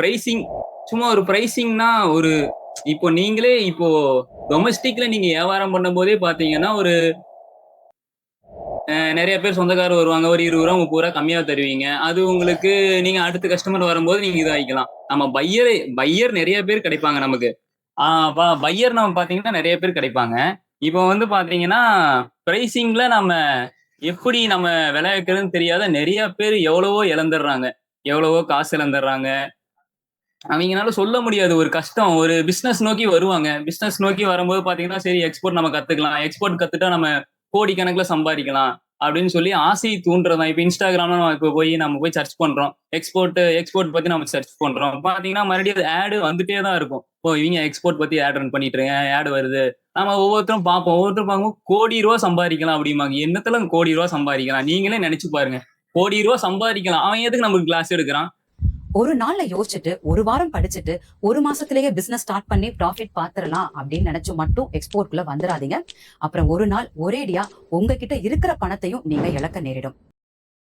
Pricing சும்மா ஒரு பிரைசிங்னா ஒரு இப்போ நீங்களே இப்போ டொமஸ்டிக்ல நீங்க வியாபாரம் பண்ணும்போதே பாத்தீங்கன்னா ஒரு நிறைய பேர் சொந்தக்காரர் வருவாங்க. ஒரு இருபது ரூபா முப்பது ரூபா கம்மியா தருவீங்க. அது உங்களுக்கு நீங்க அடுத்த கஸ்டமர் வரும்போது நீங்க இதாகிக்கலாம். நம்ம பையர் பையர் நிறைய பேர் கிடைப்பாங்க நமக்கு. பையர் நம்ம பாத்தீங்கன்னா நிறைய பேர் கிடைப்பாங்க. இப்போ வந்து பாத்தீங்கன்னா பிரைசிங்ல நம்ம எப்படி நம்ம விளைவிக்கிறதுன்னு தெரியாத நிறைய பேர் எவ்வளவோ இழந்துடுறாங்க. எவ்வளவோ காசு இழந்துடுறாங்க. அவங்கனால சொல்ல முடியாது. ஒரு கஷ்டம். ஒரு பிசினஸ் நோக்கி வருவாங்க. பிசினஸ் நோக்கி வரும்போது பாத்தீங்கன்னா சரி எக்ஸ்போர்ட் நம்ம கத்துக்கலாம். எக்ஸ்போர்ட் கத்துட்டா நம்ம கோடி கணக்குல சம்பாதிக்கலாம் அப்படின்னு சொல்லி ஆசை தூண்டுறதான் இப்போ இன்ஸ்டாகிராம்ல நம்ம இப்போ போய் நம்ம போய் சர்ச் பண்றோம். எக்ஸ்போர்ட் எக்ஸ்போர்ட் பத்தி நம்ம சர்ச் பண்றோம். பாத்தீங்கன்னா மறுபடியும் ஆடு வந்துட்டே தான் இருக்கும். ஓ இவங்க எக்ஸ்போர்ட் பத்தி ஆட் ரன் பண்ணிட்டு இருக்காங்க. ஆடு வருது. நம்ம ஒவ்வொருத்தரும் பார்ப்போம். ஒவ்வொருத்தரும் பார்க்கும்போது கோடி ரூபா சம்பாதிக்கலாம் அப்படிம்பாங்க. என்னத்துல கோடி ரூபா சம்பாதிக்கலாம்? நீங்களே நினைச்சு பாருங்க. கோடி ரூபா சம்பாதிக்கலாம். அவன் எதுக்கு நமக்கு கிளாஸ் எடுக்கிறான்? ஒரு நாள்ல யோசிச்சுட்டு ஒரு வாரம் படிச்சுட்டு ஒரு மாசத்திலேயே பிசினஸ் ஸ்டார்ட் பண்ணி ப்ராஃபிட் பாத்துரலாம் அப்படின்னு நினைச்சு மட்டும் எக்ஸ்போர்ட்குள்ள வந்துடாதீங்க அப்புறம் ஒரு நாள் ஒரேடியா உங்ககிட்ட இருக்கிற பணத்தையும் நீங்க இழக்க நேரிடும்.